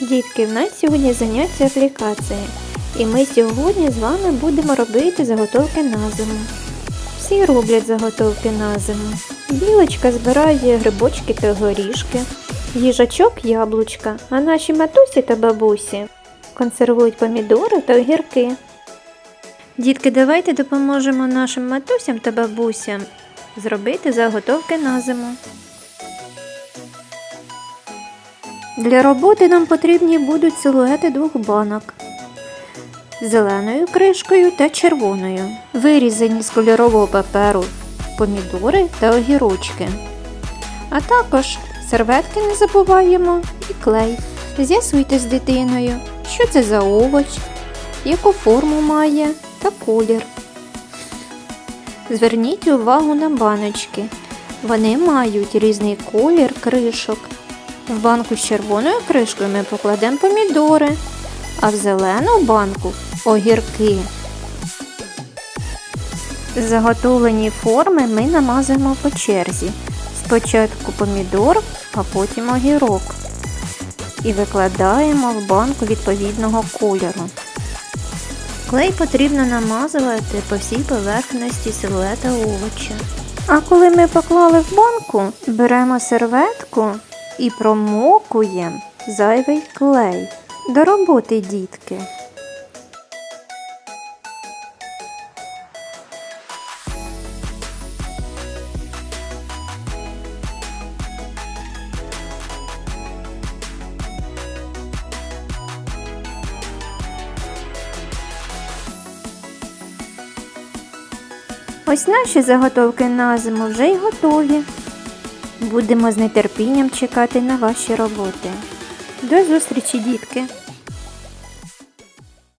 Дітки, в нас сьогодні заняття аплікації. І ми сьогодні з вами будемо робити заготовки на зиму. Всі роблять заготовки на зиму. Білочка збирає грибочки та горішки, їжачок яблучка, а наші матусі та бабусі консервують помідори та огірки. Дітки, давайте допоможемо нашим матусям та бабусям зробити заготовки на зиму. Для роботи нам потрібні будуть силуети двох банок зеленою кришкою та червоною, вирізані з кольорового паперу помідори та огірочки. А також серветки не забуваємо і клей. З'ясуйте з дитиною, що це за овоч, яку форму має та колір. Зверніть увагу на баночки. Вони мають різний колір кришок. В банку з червоною кришкою ми покладемо помідори, а в зелену банку огірки. Заготовлені форми ми намазуємо по черзі. Спочатку помідор, а потім огірок. І викладаємо в банку відповідного кольору. Клей потрібно намазувати по всій поверхності силуета овоча. А коли ми поклали в банку, беремо серветку і промокуємо зайвий клей. До роботи, дітки. Ось наші заготовки на зиму вже й готові. Будемо з нетерпінням чекати на ваші роботи. До зустрічі, дітки!